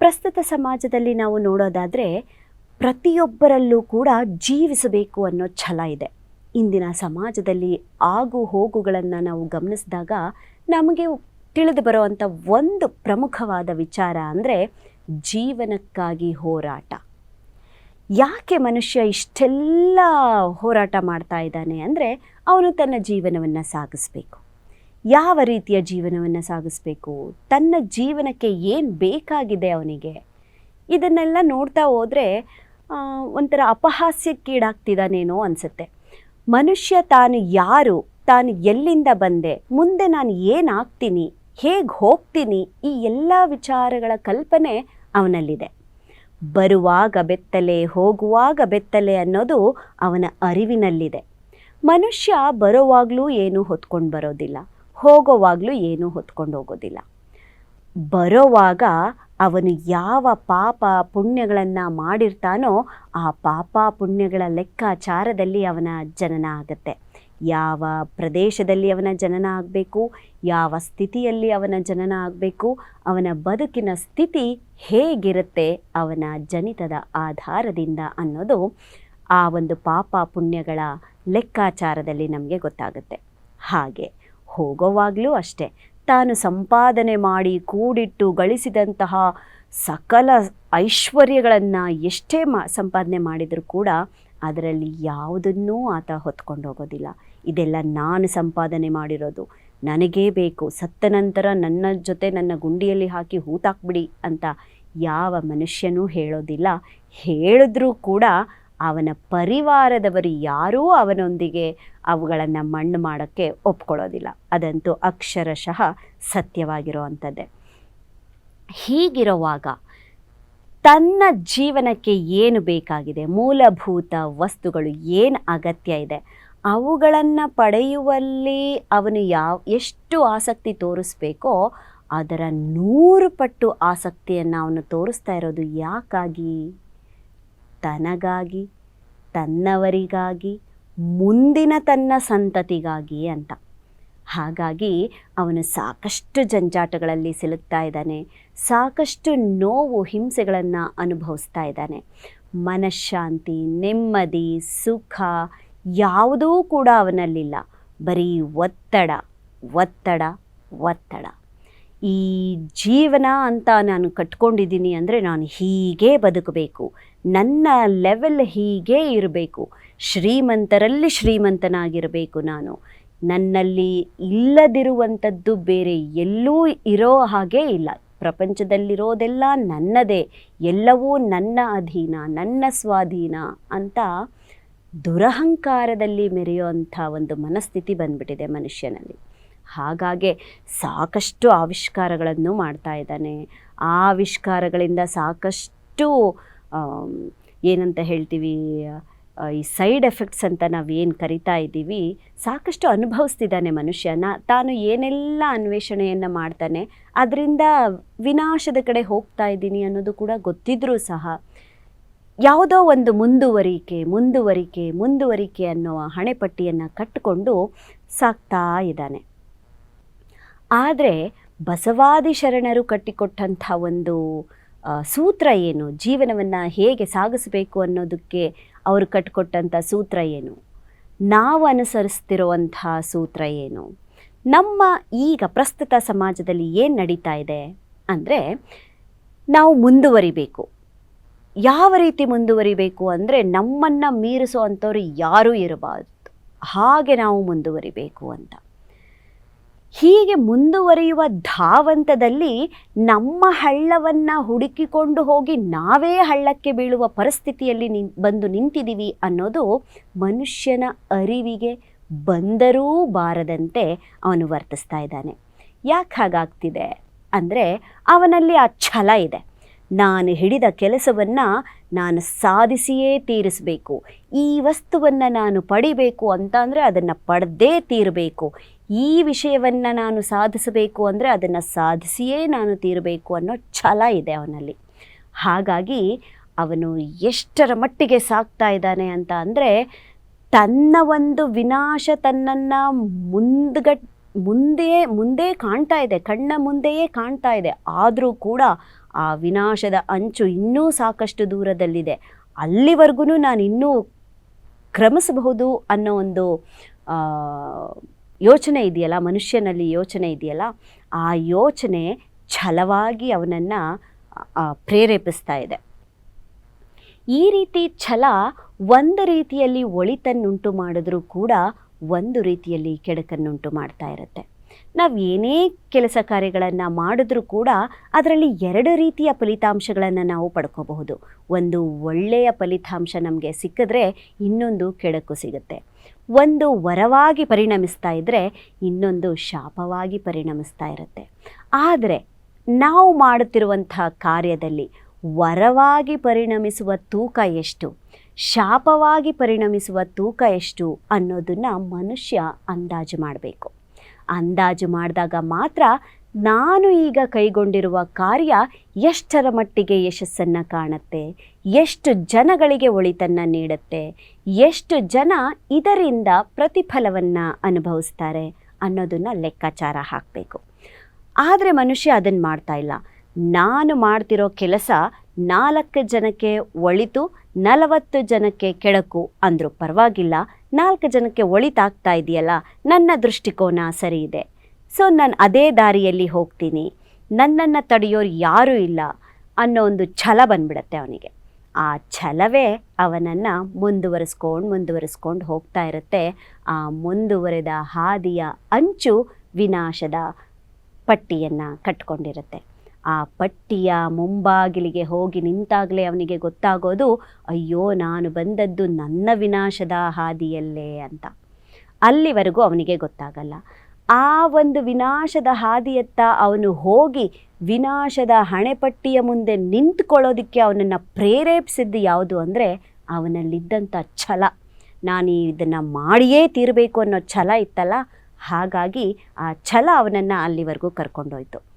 ಪ್ರಸ್ತುತ ಸಮಾಜದಲ್ಲಿ ನಾವು ನೋಡೋದಾದರೆ ಪ್ರತಿಯೊಬ್ಬರಲ್ಲೂ ಕೂಡ ಜೀವಿಸಬೇಕು ಅನ್ನೋ ಛಲ ಇದೆ. ಇಂದಿನ ಸಮಾಜದಲ್ಲಿ ಆಗು ಹೋಗುಗಳನ್ನು ನಾವು ಗಮನಿಸಿದಾಗ ನಮಗೆ ತಿಳಿದು ಬರುವಂಥ ಒಂದು ಪ್ರಮುಖವಾದ ವಿಚಾರ ಅಂದರೆ ಜೀವನಕ್ಕಾಗಿ ಹೋರಾಟ. ಯಾಕೆ ಮನುಷ್ಯ ಇಷ್ಟೆಲ್ಲ ಹೋರಾಟ ಮಾಡ್ತಾ ಇದ್ದಾನೆ ಅಂದರೆ ಅವನು ತನ್ನ ಜೀವನವನ್ನು ಸಾಗಿಸ್ಬೇಕು. ಯಾವ ರೀತಿಯ ಜೀವನವನ್ನು ಸಾಗಿಸ್ಬೇಕು? ತನ್ನ ಜೀವನಕ್ಕೆ ಏನು ಬೇಕಾಗಿದೆ ಅವನಿಗೆ? ಇದನ್ನೆಲ್ಲ ನೋಡ್ತಾ ಹೋದರೆ ಒಂಥರ ಅಪಹಾಸ್ಯಕ್ಕೀಡಾಗ್ತಿದ್ದಾನೇನೋ ಅನಿಸುತ್ತೆ. ಮನುಷ್ಯ ತಾನು ಯಾರು? ತಾನು ಎಲ್ಲಿಂದ ಬಂದೆ? ಮುಂದೆ ನಾನು ಏನಾಗ್ತೀನಿ? ಹೇಗೆ ಹೋಗ್ತೀನಿ? ಈ ಎಲ್ಲ ವಿಚಾರಗಳ ಕಲ್ಪನೆ ಅವನಲ್ಲಿದೆ. ಬರುವಾಗ ಬೆತ್ತಲೆ, ಹೋಗುವಾಗ ಬೆತ್ತಲೆ ಅನ್ನೋದು ಅವನ ಅರಿವಿನಲ್ಲಿದೆ. ಮನುಷ್ಯ ಬರೋವಾಗಲೂ ಏನೂ ಹೊತ್ಕೊಂಡು ಬರೋದಿಲ್ಲ. ಹೋಗೋವಾಗಲೂ ಏನೂ ಹೊತ್ಕೊಂಡು ಹೋಗೋದಿಲ್ಲ. ಬರೋವಾಗ ಅವನು ಯಾವ ಪಾಪ ಪುಣ್ಯಗಳನ್ನು ಮಾಡಿರ್ತಾನೋ ಆ ಪಾಪ ಪುಣ್ಯಗಳ ಲೆಕ್ಕಾಚಾರದಲ್ಲಿ ಅವನ ಜನನ ಆಗುತ್ತೆ. ಯಾವ ಪ್ರದೇಶದಲ್ಲಿ ಅವನ ಜನನ ಆಗಬೇಕು, ಯಾವ ಸ್ಥಿತಿಯಲ್ಲಿ ಅವನ ಜನನ ಆಗಬೇಕು, ಅವನ ಬದುಕಿನ ಸ್ಥಿತಿ ಹೇಗಿರುತ್ತೆ, ಅವನ ಜನಿತದ ಆಧಾರದಿಂದ ಅನ್ನೋದು ಆ ಒಂದು ಪಾಪ ಪುಣ್ಯಗಳ ಲೆಕ್ಕಾಚಾರದಲ್ಲಿ ನಮಗೆ ಗೊತ್ತಾಗುತ್ತೆ. ಹಾಗೆ ಹೋಗೋವಾಗಲೂ ಅಷ್ಟೇ. ತಾನು ಸಂಪಾದನೆ ಮಾಡಿ ಕೂಡಿಟ್ಟು ಗಳಿಸಿದಂತಹ ಸಕಲ ಐಶ್ವರ್ಯಗಳನ್ನು ಎಷ್ಟೇ ಮಾ, ಸಂಪಾದನೆ ಮಾಡಿದರೂ ಕೂಡ ಅದರಲ್ಲಿ ಯಾವುದನ್ನೂ ಆತ ಹೊತ್ಕೊಂಡು ಹೋಗೋದಿಲ್ಲ ಇದೆಲ್ಲ ನಾನು ಸಂಪಾದನೆ ಮಾಡಿರೋದು. ನನಗೇ ಬೇಕು. ಸತ್ತ ನಂತರ ನನ್ನ ಜೊತೆ ನನ್ನ ಗುಂಡಿಯಲ್ಲಿ ಹಾಕಿ ಹೂತಾಕ್ಬಿಡಿ ಅಂತ ಯಾವ ಮನುಷ್ಯನೂ ಹೇಳೋದಿಲ್ಲ. ಹೇಳಿದ್ರೂ ಕೂಡ ಅವನ ಪರಿವಾರದವರು ಯಾರೂ ಅವನೊಂದಿಗೆ ಅವುಗಳನ್ನು ಮಣ್ಣು ಮಾಡೋಕ್ಕೆ ಒಪ್ಕೊಳ್ಳೋದಿಲ್ಲ. ಅದಂತೂ ಅಕ್ಷರಶಃ ಸತ್ಯವಾಗಿರುವಂಥದ್ದೇ. ಹೀಗಿರುವಾಗ ತನ್ನ ಜೀವನಕ್ಕೆ ಏನು ಬೇಕಾಗಿದೆ? ಮೂಲಭೂತ ವಸ್ತುಗಳು ಏನು ಅಗತ್ಯ ಇದೆ? ಅವುಗಳನ್ನು ಪಡೆಯುವಲ್ಲಿ ಅವನು ಯಾವ, ಎಷ್ಟು ಆಸಕ್ತಿ ತೋರಿಸ್ಬೇಕೋ ಅದರ ನೂರು ಪಟ್ಟು ಆಸಕ್ತಿಯನ್ನು ಅವನು ತೋರಿಸ್ತಾ ಇರೋದು ಯಾಕಾಗಿ? ತನಗಾಗಿ, ತನ್ನವರಿಗಾಗಿ, ಮುಂದಿನ ತನ್ನ ಸಂತತಿಗಾಗಿ ಅಂತ. ಹಾಗಾಗಿ ಅವನು ಸಾಕಷ್ಟು ಜಂಜಾಟಗಳಲ್ಲಿ ಸಿಲುಕ್ತಾ ಇದ್ದಾನೆ, ಸಾಕಷ್ಟು ನೋವು, ಹಿಂಸೆಗಳನ್ನು ಅನುಭವಿಸ್ತಾ ಇದ್ದಾನೆ. ಮನಃಶಾಂತಿ, ನೆಮ್ಮದಿ, ಸುಖ ಯಾವುದೂ ಕೂಡ ಅವನಲ್ಲಿಲ್ಲ. ಬರೀ ಒತ್ತಡ ಒತ್ತಡ ಒತ್ತಡ. ಈ ಜೀವನ ಅಂತ ನಾನು ಕಟ್ಕೊಂಡಿದ್ದೀನಿ ಅಂದರೆ ನಾನು ಹೀಗೇ ಬದುಕಬೇಕು. ನನ್ನ ಲೆವೆಲ್ ಹೀಗೆ ಇರಬೇಕು. ಶ್ರೀಮಂತರಲ್ಲಿ ಶ್ರೀಮಂತನಾಗಿರಬೇಕು ನಾನು. ನನ್ನಲ್ಲಿ ಇಲ್ಲದಿರುವಂಥದ್ದು ಬೇರೆ ಎಲ್ಲೂ ಇರೋ ಹಾಗೆ ಇಲ್ಲ. ಪ್ರಪಂಚದಲ್ಲಿರೋದೆಲ್ಲ ನನ್ನದೇ, ಎಲ್ಲವೂ ನನ್ನ ಅಧೀನ, ನನ್ನ ಸ್ವಾಧೀನ ಅಂತ ದುರಹಂಕಾರದಲ್ಲಿ ಮೆರೆಯುವಂಥ ಒಂದು ಮನಸ್ಥಿತಿ ಬಂದ್ಬಿಟ್ಟಿದೆ ಮನುಷ್ಯನಲ್ಲಿ. ಹಾಗಾಗಿ ಸಾಕಷ್ಟು ಆವಿಷ್ಕಾರಗಳನ್ನು ಮಾಡ್ತಾ ಇದ್ದಾನೆ. ಆ ಆವಿಷ್ಕಾರಗಳಿಂದ ಸಾಕಷ್ಟು ಏನಂತ ಹೇಳ್ತೀವಿ ಈ ಸೈಡ್ ಎಫೆಕ್ಟ್ಸ್ ಅಂತ ನಾವು ಏನು ಕರಿತಾ ಇದ್ದೀವಿ, ಸಾಕಷ್ಟು ಅನುಭವಿಸ್ತಿದ್ದಾನೆ ಮನುಷ್ಯನ. ತಾನು ಏನೆಲ್ಲ ಅನ್ವೇಷಣೆಯನ್ನು ಮಾಡ್ತಾನೆ, ಅದರಿಂದ ವಿನಾಶದ ಕಡೆ ಹೋಗ್ತಾ ಇದ್ದೀನಿ ಅನ್ನೋದು ಕೂಡ ಗೊತ್ತಿದ್ರೂ ಸಹ, ಯಾವುದೋ ಒಂದು ಮುಂದುವರಿಕೆ ಮುಂದುವರಿಕೆ ಮುಂದುವರಿಕೆ ಅನ್ನುವ ಹಣೆಪಟ್ಟಿಯನ್ನು ಕಟ್ಟಿಕೊಂಡು ಸಾಕ್ತಾ ಇದ್ದಾನೆ. ಆದರೆ ಬಸವಾದಿ ಶರಣರು ಕಟ್ಟಿಕೊಟ್ಟಂಥ ಒಂದು ಸೂತ್ರ ಏನು? ಜೀವನವನ್ನು ಹೇಗೆ ಸಾಗಿಸಬೇಕು ಅನ್ನೋದಕ್ಕೆ ಅವರು ಕಟ್ಟಿಕೊಟ್ಟಂಥ ಸೂತ್ರ ಏನು? ನಾವು ಅನುಸರಿಸ್ತಿರುವಂಥ ಸೂತ್ರ ಏನು? ನಮ್ಮ ಈಗ ಪ್ರಸ್ತುತ ಸಮಾಜದಲ್ಲಿ ಏನು ನಡೀತಾ ಇದೆ ಅಂದರೆ ನಾವು ಮುಂದುವರಿಬೇಕು. ಯಾವ ರೀತಿ ಮುಂದುವರಿಬೇಕು ಅಂದರೆ ನಮ್ಮನ್ನು ಮೀರಿಸೋ ಅಂಥವ್ರು ಯಾರೂ ಇರಬಾರ್ದು. ಹಾಗೆ ನಾವು ಮುಂದುವರಿಬೇಕು ಅಂತ. ಹೀಗೆ ಮುಂದುವರಿಯುವ ಧಾವಂತದಲ್ಲಿ ನಮ್ಮ ಹಳ್ಳವನ್ನು ಹುಡುಕಿಕೊಂಡು ಹೋಗಿ ನಾವೇ ಹಳ್ಳಕ್ಕೆ ಬೀಳುವ ಪರಿಸ್ಥಿತಿಯಲ್ಲಿ ನಿನ್, ಬಂದು ನಿಂತಿದ್ದೀವಿ ಅನ್ನೋದು ಮನುಷ್ಯನ ಅರಿವಿಗೆ ಬಂದರೂ ಬಾರದಂತೆ ಅವನು ವರ್ತಿಸ್ತಾ ಇದ್ದಾನೆ. ಯಾಕೆ ಹಾಗಾಗ್ತಿದೆ? ಅಂದರೆ ಅವನಲ್ಲಿ ಆ ಛಲ ಇದೆ. ನಾನು ಹಿಡಿದ ಕೆಲಸವನ್ನು ನಾನು ಸಾಧಿಸಿಯೇ ತೀರಿಸಬೇಕು. ಈ ವಸ್ತುವನ್ನು ನಾನು ಪಡಿಬೇಕು ಅಂತ ಅಂದರೆ ಅದನ್ನು ಪಡೆದೇ ತೀರಬೇಕು. ಈ ವಿಷಯವನ್ನು ನಾನು ಸಾಧಿಸಬೇಕು ಅಂದರೆ ಅದನ್ನು ಸಾಧಿಸಿಯೇ ನಾನು ತೀರಬೇಕು ಅನ್ನೋ ಛಲ ಇದೆ ಅವನಲ್ಲಿ. ಹಾಗಾಗಿ ಅವನು ಎಷ್ಟರ ಮಟ್ಟಿಗೆ ಸಾಕ್ತಾ ಇದ್ದಾನೆ ಅಂತ ಅಂದರೆ ತನ್ನ ಒಂದು ವಿನಾಶ ತನ್ನನ್ನು ಮುಂದ್ಗಟ್, ಮುಂದೆ ಮುಂದೆ ಕಾಣ್ತಾ ಇದೆ, ಕಣ್ಣ ಮುಂದೆಯೇ ಕಾಣ್ತಾ ಇದೆ. ಆದರೂ ಕೂಡ ಆ ವಿನಾಶದ ಅಂಚು ಇನ್ನೂ ಸಾಕಷ್ಟು ದೂರದಲ್ಲಿದೆ. ಅಲ್ಲಿವರೆಗೂ ನಾನು ಇನ್ನೂ ಕ್ರಮಿಸಬಹುದು ಅನ್ನೋ ಒಂದು ಯೋಚನೆ ಇದೆಯಲ್ಲ, ಮನುಷ್ಯನಲ್ಲಿ ಯೋಚನೆ ಇದೆಯಲ್ಲ, ಆ ಯೋಚನೆ ಛಲವಾಗಿ ಅವನನ್ನು ಪ್ರೇರೇಪಿಸ್ತಾ ಇದೆ. ಈ ರೀತಿ ಛಲ ಒಂದು ರೀತಿಯಲ್ಲಿ ಒಳಿತನ್ನುಂಟು ಮಾಡಿದ್ರೂ ಕೂಡ ಒಂದು ರೀತಿಯಲ್ಲಿ ಕೆಡಕನ್ನುಂಟು ಮಾಡ್ತಾ ಇರುತ್ತೆ. ನಾವು ಏನೇ ಕೆಲಸ ಕಾರ್ಯಗಳನ್ನು ಮಾಡಿದ್ರೂ ಕೂಡ ಅದರಲ್ಲಿ ಎರಡು ರೀತಿಯ ಫಲಿತಾಂಶಗಳನ್ನು ನಾವು ಪಡ್ಕೋಬಹುದು. ಒಂದು ಒಳ್ಳೆಯ ಫಲಿತಾಂಶ ನಮಗೆ ಸಿಕ್ಕಿದ್ರೆ ಇನ್ನೊಂದು ಕೆಡಕು ಸಿಗುತ್ತೆ. ಒಂದು ವರವಾಗಿ ಪರಿಣಮಿಸ್ತಾ ಇದ್ದರೆ ಇನ್ನೊಂದು ಶಾಪವಾಗಿ ಪರಿಣಮಿಸ್ತಾ ಇರುತ್ತೆ. ಆದರೆ ನಾವು ಮಾಡುತ್ತಿರುವಂತಹ ಕಾರ್ಯದಲ್ಲಿ ವರವಾಗಿ ಪರಿಣಮಿಸುವ ತೂಕ ಎಷ್ಟು? ಶಾಪವಾಗಿ ಪರಿಣಮಿಸುವ ತೂಕ ಎಷ್ಟು ಅನ್ನೋದನ್ನು ಮನುಷ್ಯ ಅಂದಾಜು ಮಾಡಬೇಕು. ಅಂದಾಜು ಮಾಡಿದಾಗ ಮಾತ್ರ ನಾನು ಈಗ ಕೈಗೊಂಡಿರುವ ಕಾರ್ಯ ಎಷ್ಟರ ಮಟ್ಟಿಗೆ ಯಶಸ್ಸನ್ನು ಕಾಣುತ್ತೆ, ಎಷ್ಟು ಜನಗಳಿಗೆ ಒಳಿತನ್ನು ನೀಡುತ್ತೆ, ಎಷ್ಟು ಜನ ಇದರಿಂದ ಪ್ರತಿಫಲವನ್ನು ಅನುಭವಿಸ್ತಾರೆ ಅನ್ನೋದನ್ನು ಲೆಕ್ಕಾಚಾರ ಹಾಕಬೇಕು. ಆದರೆ ಮನುಷ್ಯ ಅದನ್ನು ಮಾಡ್ತಾ ಇಲ್ಲ. ನಾನು ಮಾಡ್ತಿರೋ ಕೆಲಸ ನಾಲ್ಕು ಜನಕ್ಕೆ ಒಳಿತು, ನಲವತ್ತು ಜನಕ್ಕೆ ಕೆಡಕು ಅಂದರೂ ಪರವಾಗಿಲ್ಲ, ನಾಲ್ಕು ಜನಕ್ಕೆ ಒಳಿತಾಗ್ತಾ ಇದೆಯಲ್ಲ, ನನ್ನ ದೃಷ್ಟಿಕೋನ ಸರಿ ಇದೆ. ಸೊ, ನಾನು ಅದೇ ದಾರಿಯಲ್ಲಿ ಹೋಗ್ತೀನಿ. ನನ್ನನ್ನು ತಡೆಯೋರು ಯಾರೂ ಇಲ್ಲ ಅನ್ನೋ ಒಂದು ಛಲ ಬಂದ್ಬಿಡತ್ತೆ ಅವನಿಗೆ. ಆ ಛಲವೇ ಅವನನ್ನು ಮುಂದುವರಿಸ್ಕೊಂಡು ಮುಂದುವರಿಸ್ಕೊಂಡು ಹೋಗ್ತಾ ಇರುತ್ತೆ. ಆ ಮುಂದುವರೆದ ಹಾದಿಯ ಅಂಚು ವಿನಾಶದ ಪಟ್ಟಿಯನ್ನು ಕಟ್ಕೊಂಡಿರುತ್ತೆ. ಆ ಪಟ್ಟಿಯ ಮುಂಬಾಗಿಲಿಗೆ ಹೋಗಿ ನಿಂತಾಗಲೇ ಅವನಿಗೆ ಗೊತ್ತಾಗೋದು, ಅಯ್ಯೋ, ನಾನು ಬಂದದ್ದು ನನ್ನ ವಿನಾಶದ ಹಾದಿಯಲ್ಲೇ ಅಂತ. ಅಲ್ಲಿವರೆಗೂ ಅವನಿಗೆ ಗೊತ್ತಾಗಲ್ಲ. ಆ ಒಂದು ವಿನಾಶದ ಹಾದಿಯತ್ತ ಅವನು ಹೋಗಿ ವಿನಾಶದ ಹಣೆಪಟ್ಟಿಯ ಮುಂದೆ ನಿಂತ್ಕೊಳ್ಳೋದಕ್ಕೆ ಅವನನ್ನು ಪ್ರೇರೇಪಿಸಿದ್ದು ಯಾವುದು ಅಂದರೆ ಅವನಲ್ಲಿದ್ದಂಥ ಛಲ. ನಾನು ಇದನ್ನು ಮಾಡಿಯೇ ತೀರಬೇಕು ಅನ್ನೋ ಛಲ ಇತ್ತಲ್ಲ? ಹಾಗಾಗಿ ಆ ಛಲ ಅವನನ್ನು ಅಲ್ಲಿವರೆಗೂ ಕರ್ಕೊಂಡೋಯ್ತು.